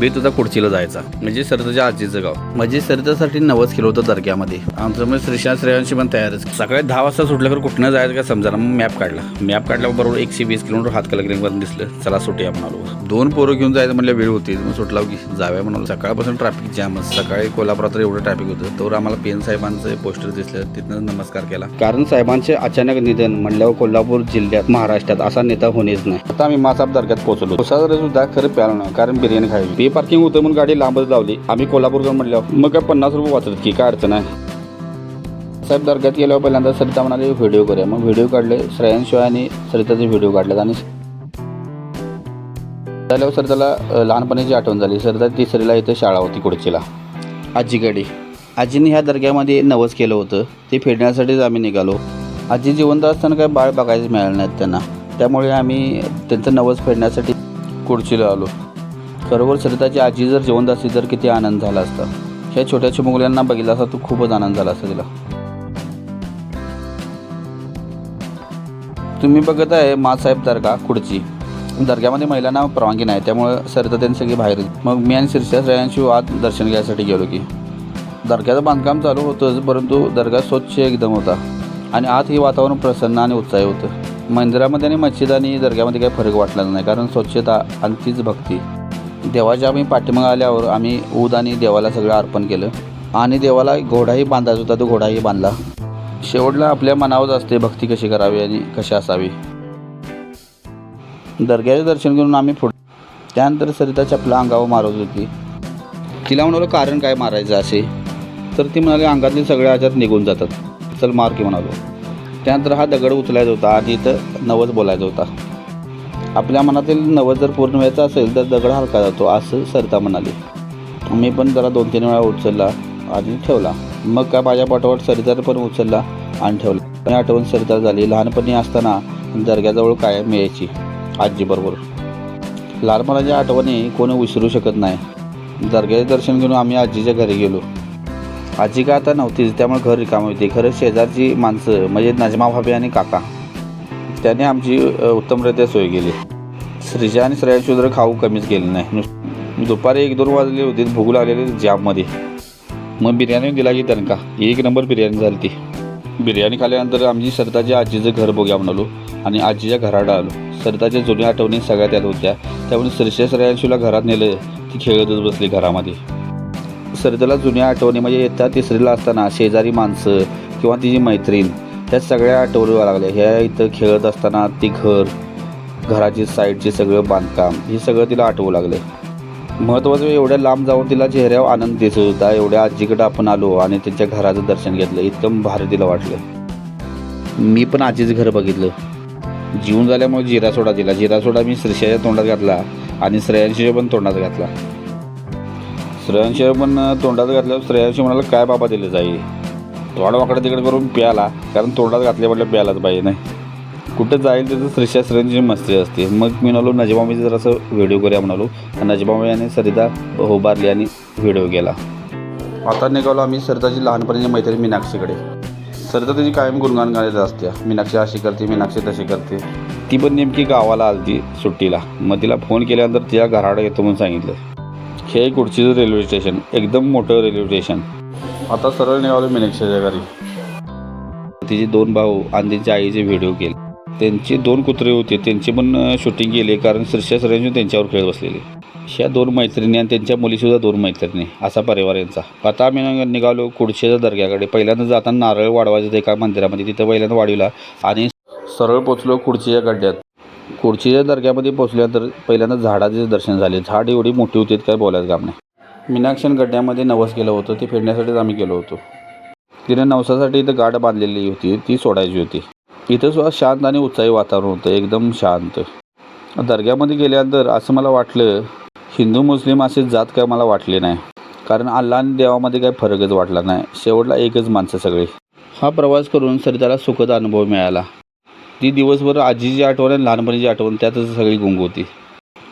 बेत होता कुडचीला जायचा. म्हणजे सरताच्या आजीचं गाव. म्हणजे सरतासाठी नवस केलं होतं दर्ग्यामध्ये. आमचं म्हणजे श्रीशांत श्रेयांशी पण तयारच सकाळी दहा वाजता सुटलं तर कुठनं जायचं काय समजा मग मॅप काढला. मॅप काढल्याबरोबर एकशे वीस किलोमीटर हातकलगिरीपर्यंत दिसलं. चला सुटूया म्हणालो. दोन पोरं घेऊन जायचं म्हणलं वेळ होती. मग सुटला की जाव्या म्हणालो. सकाळपासून ट्रॅफिक जामच सकाळी कोल्हापुरात तर एवढं ट्रॅफिक होतं. तर आम्हाला पी एन साहेबांचं पोस्टर दिसलं. तिथनं नमस्कार केला. कारण साहेबांचे अचानक निधन म्हणल्यावर कोल्हापूर जिल्ह्यात महाराष्ट्रात असा नेता होणेच नाही. आता आम्ही मासाब दर्ग्यात पोहोचलो. सुद्धा खरं प्याला नाही. कारण बिर्याणी खायची. पार्किंग होतं म्हणून गाडी लांबच लावली. आम्ही कोल्हापूरकर म्हटल्यावर मग काय पन्नास रुपये वाचत की? काय अडचण आहे? साहेब दर्ग्यात गेल्यावर पहिल्यांदा सरिता म्हणाले व्हिडिओ करूया. मग व्हिडिओ काढले श्रेयांशिवाय आणि सरिताचे व्हिडिओ काढलेत आणि झाल्यावर सरिताला लहानपणीची आठवण झाली. सरिता तिसरीला इथं शाळा होती कुडचीला आजीकडे. आजीने ह्या दर्ग्यामध्ये नवस केलं होतं. ते फेडण्यासाठीच आम्ही निघालो. आजी जिवंत असताना काय बाळ बघायचं मिळालं नाहीत त्यांना. त्यामुळे आम्ही त्यांचं नवस फेडण्यासाठी कुडचीला आलो. सरोवर सरिताची आजी जर जिवंत असली तर किती आनंद झाला असता. ह्या छोट्या चिमुकल्यांना बघितला असता तो खूपच आनंद झाला असता तिला. तुम्ही बघत आहे मासाहेब दर्गा कुडची दर्ग्यामध्ये महिलांना परवानगी नाही त्यामुळं सरिता त्यांनी सगळी बाहेर मग मी आणि शीर्षा सगळ्यांशी आत दर्शन घ्यायसाठी गेलो की. दर्ग्याचं बांधकाम चालू होतंच परंतु दर्गा स्वच्छ एकदम होता. आणि आत हे वातावरण प्रसन्न आणि उत्साही होतं. मंदिरामध्ये आणि मस्जिद आणि दर्ग्यामध्ये काही फरक वाटला नाही कारण स्वच्छता आणि तीच भक्ती. देवाच्या आम्ही पाठीमागं आल्यावर आम्ही ऊद आणि देवाला सगळं अर्पण केलं. आणि देवाला घोडाही बांधायचा होता तो घोडाही बांधला. शेवटला आपल्या मनावर असते भक्ती कशी करावी आणि कशी असावी. दर्ग्याचे दर्शन घेऊन आम्ही पुढे त्यानंतर सरिता चपला अंगावर मारत होती. तिला म्हणालो कारण काय मारायचं असे? तर ती म्हणाली अंगातले सगळे आजात निघून जातात. चल मार की म्हणालो. त्यानंतर हा दगड उचलायचा होता आणि इथं नवस बोलायचा होता. आपल्या मनातील नवस जर पूर्ण व्हायचं असेल तर दगड हलका जातो असं सरिता म्हणाली. मी पण जरा दोन तीन वेळा उचलला आणि ठेवला. मग काय माझ्या पाठोपाठ सरिताने पण उचलला आणि ठेवला. आणि आठवण सरिता झाली. लहानपणी असताना दर्ग्याजवळ काय मिळायची आजीबरोबर लहानपणाच्या आठवणी कोणी विसरू शकत नाही. दर्ग्याचे दर्शन घेऊन आम्ही आजीच्या घरी गेलो. आजी काय आता नव्हतीच त्यामुळे घर रिकाम होती. खरं शेजारची माणसं म्हणजे नजमा भाभी आणि काका. त्याने आमची उत्तमरित्या सोय केली. श्रीजा आणि श्रेयांशी जर खाऊ कमीच केलं नाही. दुपारी एक दोन वाजले होते भूक लागलेले जाममध्ये. मग बिर्याणी दिला की त्यांना एक नंबर बिर्याणी झाली ती. बिर्याणी खाल्ल्यानंतर आमची सरताच्या आजीचं घर बघ्या म्हणालो आणि आजीच्या घराडं आलो. सरताच्या जुन्या आठवणी सगळ्या त्यात होत्या. त्यामुळे सरशा श्रेयांशीला घरात नेलं ती खेळतच बसली घरामध्ये. सरिताला जुन्या आठवणी म्हणजे येतात तिसरीला असताना शेजारी माणसं किंवा तिची मैत्रीण. त्या सगळ्या आठवणी लागल्या ह्या इथं खेळत असताना ती घर घराची साईडचे सगळं बांधकाम हे सगळं तिला आठवू लागलं. महत्त्वाचं एवढ्या लांब जाऊन तिला चेहऱ्यावर आनंद दिसत होता. एवढ्या आजीकडे आपण आलो आणि त्यांच्या घराचं दर्शन घेतलं. इतकं भारी तिला वाटलं. मी पण आजीचं घर बघितलं. जीवन झाल्यामुळे जिरा सोडा दिला. जिरा सोडा मी श्रेयाच्या तोंडात घातला आणि श्रेयांशीच्या पण तोंडात घातला. श्रेयांशी पण तोंडात घातल्यावर श्रेयांशी म्हणाला काय बाबा दिलं जाईल थोडा वाकडं तिकडे करून प्याला कारण तोंडात घातले म्हटलं प्यालाच पाहिजे नाही. कुठं जाईल तिथं श्रेष्ठा श्रेयांची मस्ती असते. मग मी म्हणालो नजमामीचं जरासं व्हिडिओ करूया म्हणालो. नजीबामी आणि सरिता उभारली आणि व्हिडिओ गेला आता निघालो आम्ही सरिताची लहानपणीची मैत्रीण मीनाक्षीकडे. सरिता तिची कायम गुणगान गायत असते. मीनाक्षी अशी करते मीनाक्षी तशी करते. ती पण नेमकी गावाला आलती सुट्टीला. मग तिला फोन केल्यानंतर तिला घराडं येतो म्हणून सांगितलं. हे कुडचीचं रेल्वे स्टेशन एकदम मोठं रेल्वे स्टेशन आता सरळ निघालो मीनाक्षीच्या घरी. तिचे दोन भाऊ आणि त्यांच्या आईचे व्हिडिओ केले. त्यांचे दोन कुत्रे होते. त्यांची पण शूटिंग केली. कारण श्रेष्ठ सरांची त्यांच्यावर खेळ बसलेले. अशा दोन मैत्रिणी आणि त्यांच्या मुलीसुद्धा दोन मैत्रिणी. असा परिवार यांचा. आता आम्ही निघालो कुडशेच्या दर्ग्याकडे. पहिल्यांदा जाताना नारळ वाढवायचं एका मंदिरामध्ये. तिथं पहिल्यांदा वाढविला आणि सरळ पोचलो कुडचीच्या गड्ड्यात. कुडचीच्या दर्ग्यामध्ये पोचल्यानंतर पहिल्यांदा झाडाचे दर्शन झाले. झाड एवढी मोठी होती काय बोलायचं काम नाही. मीनाक्षण गड्ड्यामध्ये नवस केलं होतं ते फेडण्यासाठीच आम्ही गेलो होतो. तिने नवसासाठी इथं गाठ बांधलेली होती ती सोडायची होती. इथं सुद्धा शांत आणि उत्साही वातावरण होतं एकदम शांत. दर्ग्यामध्ये गेल्यानंतर असं मला वाटलं हिंदू मुस्लिम असे जात काय मला वाटले नाही. कारण अल्ला आणि देवामध्ये काही फरकच वाटला नाही. शेवटला एकच माणसं सगळी. हा प्रवास करून सरिताला सुखद अनुभव मिळाला. ती दिवसभर आजीची आठवण आणि लहानपणीची आठवण त्यातच सगळी गुंग होती.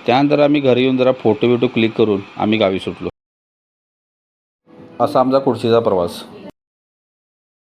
त्यानंतर आम्ही घरी येऊन जरा फोटो बिटो क्लिक करून आम्ही गावी सुटलो. असा आमचा कुडशीचा प्रवास.